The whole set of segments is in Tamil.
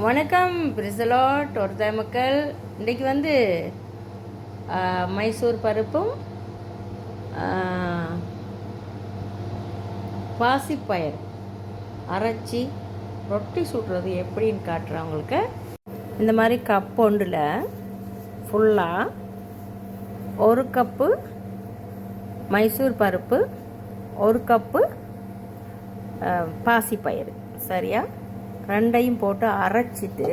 வணக்கம் பிரிசலாட் ஒருத்தாய் மக்கள் இன்றைக்கி வந்து மைசூர் பருப்பும் பாசிப்பயர் அரைச்சி ரொட்டி சுடுறது எப்படின்னு காட்டுறேன் உங்களுக்கு. இந்த மாதிரி கப் ஒன்றில் ஃபுல்லாக ஒரு கப்பு மைசூர் பருப்பு ஒரு கப்பு பாசிப்பயிறு. சரியா? ரெண்டையும் போட்டு அரைச்சிட்டு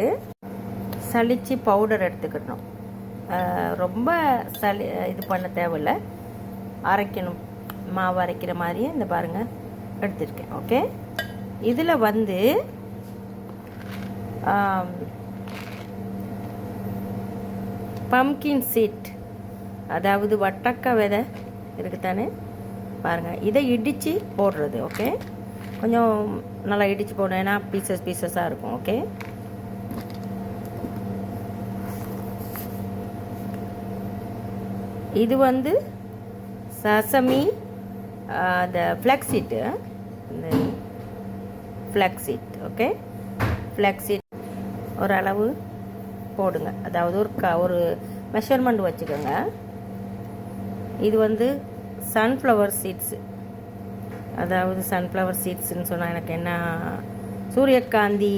சளிச்சு பவுடர் எடுத்துக்கணும். ரொம்ப சளி இது பண்ண தேவையில்லை. அரைக்கணும். மாவு அரைக்கிற மாதிரியே இந்த பாருங்கள் எடுத்துருக்கேன். ஓகே? இதில் வந்து பம்கின் சீட் அதாவது வட்டக்க விதை இருக்குதானே? பாருங்கள் இதை இடித்து போடுறது ஓகே? கொஞ்சம் நல்லா இடித்து போடணும் ஏன்னா பீசஸ் பீசஸாக இருக்கும் ஓகே இது வந்து சசமி அந்த ஃப்ளக்ஸிட்டு இந்த ஃப்ளக்ஸிட் ஓகே ஃப்ளக்ஸீட் ஓரளவு போடுங்க. அதாவது ஒரு க ஒரு மெஷர்மெண்ட் வச்சுக்கோங்க. இது வந்து சன்ஃப்ளவர் சீட்ஸு அதாவது சன்ஃப்ளவர் சீட்ஸுன்னு சொன்னால் எனக்கு என்ன? சூரியகாந்தி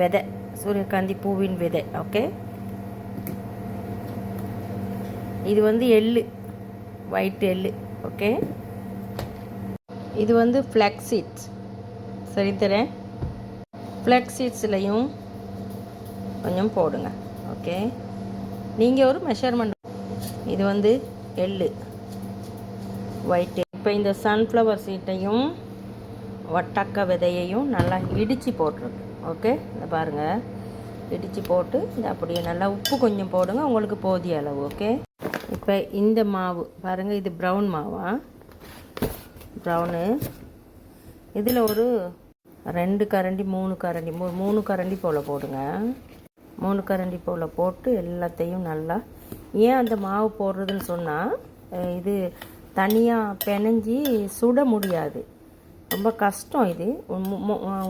விதை சூரியகாந்தி பூவின் விதை ஓகே இது வந்து எள்ளு ஒயிட் எள்ளு ஓகே இது வந்து ஃப்ளக்ஸ் சீட்ஸ் சரி தரேன். ஃப்ளக்ஸ் சீட்ஸ்லையும் கொஞ்சம் போடுங்க ஓகே நீங்கள் ஒரு மெஷர்மெண்ட் இது வந்து எள்ளு. ஒயிட் இப்போ இந்த சன்ஃப்ளவர் சீட்டையும் வட்டக்க விதையையும் நல்லா இடித்து போட்டுருக்கு. ஓகே இந்த பாருங்கள் இடித்து போட்டு இந்த அப்படியே நல்லா உப்பு கொஞ்சம் போடுங்க. உங்களுக்கு போதிய அளவு. ஓகே இப்போ இந்த மாவு பாருங்கள் இது ப்ரௌன் மாவா? ப்ரௌனு இதில் ஒரு ரெண்டு கரண்டி மூணு கரண்டி மூ மூணு கரண்டி போல் போடுங்க. மூணு கரண்டி போல் போட்டு எல்லாத்தையும் நல்லா ஏன் அந்த மாவு போடுறதுன்னு சொன்னால் இது தனியாக பிணைஞ்சி சுட முடியாது. ரொம்ப கஷ்டம் இது.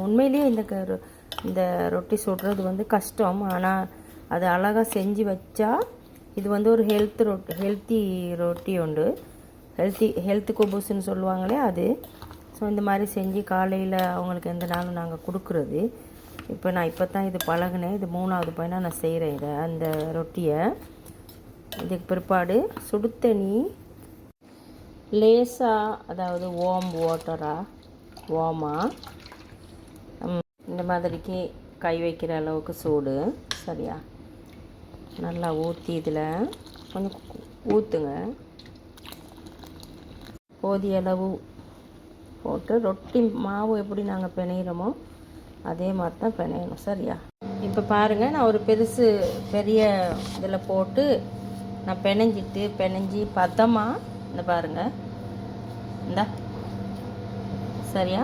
உண்மையிலேயே இந்த க- ரொ- இந்த ரொட்டி சுடுறது வந்து கஷ்டம். ஆனால் அது அழகாக செஞ்சு வச்சா இது வந்து ஒரு ஹெல்த் ரொட்டி ஹெல்த்தி ரொட்டி உண்டு. ஹெல்த்தி ஹெல்த் கொபூஸ்ன்னு சொல்லுவாங்களே அது. ஸோ இந்த மாதிரி செஞ்சு காலையில் அவங்களுக்கு எந்த நாளும் நாங்கள் கொடுக்குறது. இப்போ நான் இப்போ தான் இது பழகினேன். இது மூணாவது பையனாக நான் செய்கிறேன் இதை அந்த ரொட்டியை. இதுக்கு பிற்பாடு சுடுத்தண்ணி லேசாக அதாவது ஓம் வாட்டரா ஓமா ம், இந்த மாதிரிக்கு கை வைக்கிற அளவுக்கு சூடு சரியா? நல்லா ஊற்றி இதில் கொஞ்சம் ஊற்றுங்க போதிய அளவு போட்டு ரொட்டி மாவு எப்படி நாங்கள் பிணையிறோமோ அதே மாதிரி தான் பிணையணும் சரியா? இப்போ பாருங்கள் நான் ஒரு பெருசு பெரிய இதில் போட்டு நான் பிணைஞ்சிட்டு பிணைஞ்சி பதமாக இந்த பாருங்கள் இந்தா. சரியா?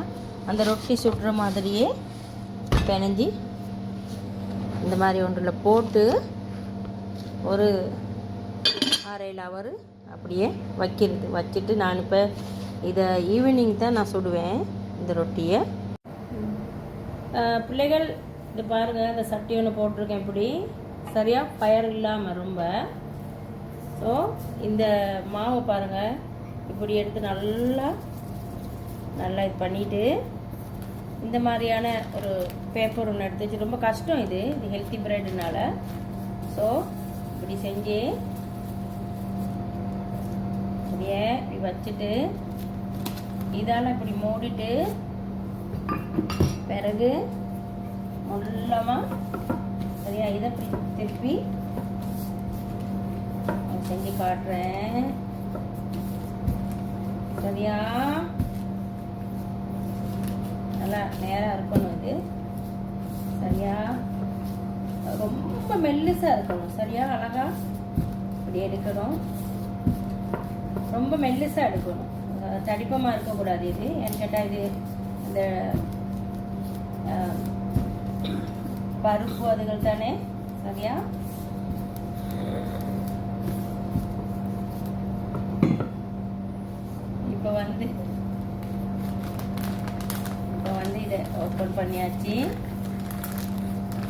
அந்த ரொட்டி சுடுற மாதிரியே பிணைஞ்சி இந்த மாதிரி ஒன்றில் போட்டு ஒரு அரையில் அவர் அப்படியே வைக்கிறது. வச்சுட்டு நான் இப்போ இதை ஈவினிங் தான் நான் சுடுவேன் இந்த ரொட்டியை பிள்ளைகள் இது பாருங்கள் இந்த சட்டி ஒன்று போட்டிருக்கேன் இப்படி. சரியாக பயர் இல்லாமல் ரொம்ப. ஸோ இந்த மாவை பாருங்கள் இப்படி எடுத்து நல்லா நல்லா இது பண்ணிவிட்டு இந்த மாதிரியான ஒரு பேப்பர் ஒன்று எடுத்து வச்சு ரொம்ப கஷ்டம் இது. இது ஹெல்த்தி பிரெட்னால ஸோ இப்படி செஞ்சு அப்படியே இப்படி வச்சுட்டு இதால் இப்படி மூடிட்டு பிறகு மொல்லமாக சரியா இதை இப்படி திருப்பி செஞ்சு காட்டுறேன். சரியா? நல்லா நேராக இருக்கணும் இது. சரியா? ரொம்ப மெல்லிசாக இருக்கணும். சரியா? அழகா? இப்படி எடுக்கணும். ரொம்ப மெல்லிசாக எடுக்கணும். தடிப்பமாக இருக்கக்கூடாது இது. ஏன்னு கேட்டால் இது இந்த பருப்பு அதுகள் தானே? சரியா இப்போ வந்து இப்போ பண்ணியாச்சு.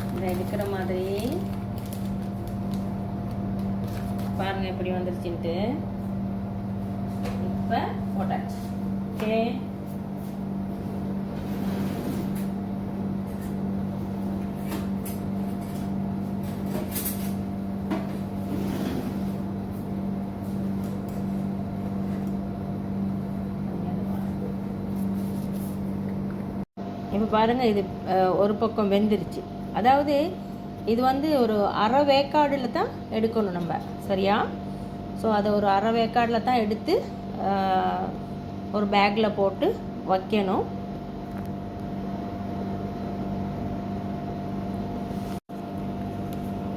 இந்த எடுக்கிற மாதிரி. பாருங்க எப்படி வந்துருச்சுன்ட்டு. இப்போ போட்டாச்சு. ஓகே இப்போ பாருங்கள் இது ஒரு பக்கம் வெந்துருச்சு. அதாவது இது வந்து ஒரு அரை வேக்காடில் தான் எடுக்கணும் நம்ம சரியா? ஸோ அதை ஒரு அரை வேக்காடில் தான் எடுத்து ஒரு பேக்கில் போட்டு வைக்கணும்.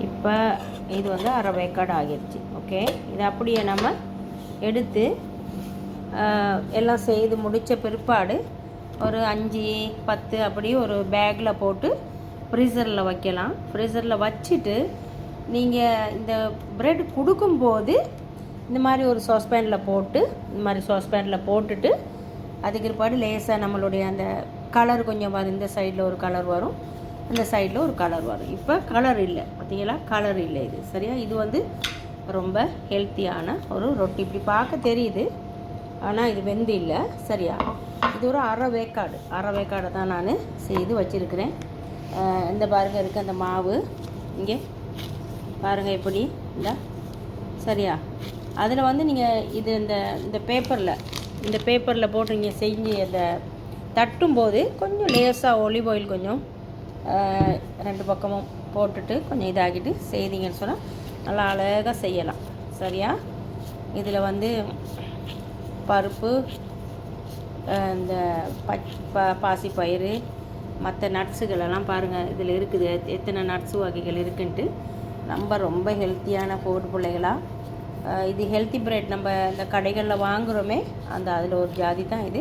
இப்போ இது வந்து அரை வேக்காடு ஆகிருச்சு ஓகே? இது அப்படியே நம்ம எடுத்து எல்லாம் செய்து முடித்த பிற்பாடு ஒரு அஞ்சு பத்து அப்படி ஒரு பேக்கில் போட்டு ஃப்ரீசரில் வைக்கலாம். ஃப்ரீசரில் வச்சுட்டு நீங்கள் இந்த ப்ரெட் கொடுக்கும்போது இந்த மாதிரி ஒரு சாஸ்பேனில் போட்டு இந்த மாதிரி சாஸ்பேனில் போட்டுட்டு அதுக்கு பிற்பாடு லேசாக நம்மளுடைய அந்த கலர் கொஞ்சம் வரும். இந்த சைடில் ஒரு கலர் வரும். இந்த சைடில் ஒரு கலர் வரும். இப்போ கலர் இல்லை. பார்த்தீங்களா? கலர் இல்லை இது. சரியா? இது வந்து ரொம்ப ஹெல்த்தியான ஒரு ரொட்டி. இப்படி பார்க்க தெரியுது. ஆனால் இது வெந்து இல்லை. சரியா? இது ஒரு அரை வேக்காடு. அரை வேக்காடை தான் நான் செய்து வச்சுருக்கிறேன். இந்த பாருங்க இருக்குது அந்த மாவு. இங்கே பாருங்கள் எப்படி இந்த. சரியா? அதில் வந்து நீங்கள் இது இந்த இந்த பேப்பரில் இந்த பேப்பரில் போட்டு நீங்கள் செஞ்சு அந்த தட்டும்போது கொஞ்சம் லேசாக ஒலிவ் ஆயில் கொஞ்சம் ரெண்டு பக்கமும் போட்டுட்டு கொஞ்சம் இதாகிட்டு செய்தீங்கன்னு சொன்னால் நல்லா அழகாக செய்யலாம். சரியா? இதில் வந்து பருப்பு இந்த பச் ப பாசிப்பயிறு மற்ற நட்ஸுகளெல்லாம் பாருங்கள் இதில் இருக்குது. எத்தனை நட்ஸு வகைகள் இருக்குன்ட்டு. நம்ம ரொம்ப ஹெல்த்தியான போட்டு பிள்ளைகளாக இது ஹெல்த்தி பிரெட். நம்ம இந்த கடைகளில் வாங்குகிறோமே அந்த அதில் ஒரு ஜாதி தான் இது.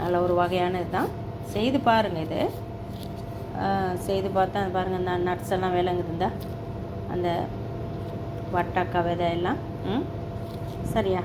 நல்ல ஒரு வகையானது தான். செய்து பாருங்கள் இது. செய்து பார்த்தா பாருங்கள் இந்த நட்ஸ் எல்லாம் விளங்குதுந்தா அந்த வட்டக்கா விதை எல்லாம். ம்? சரியா?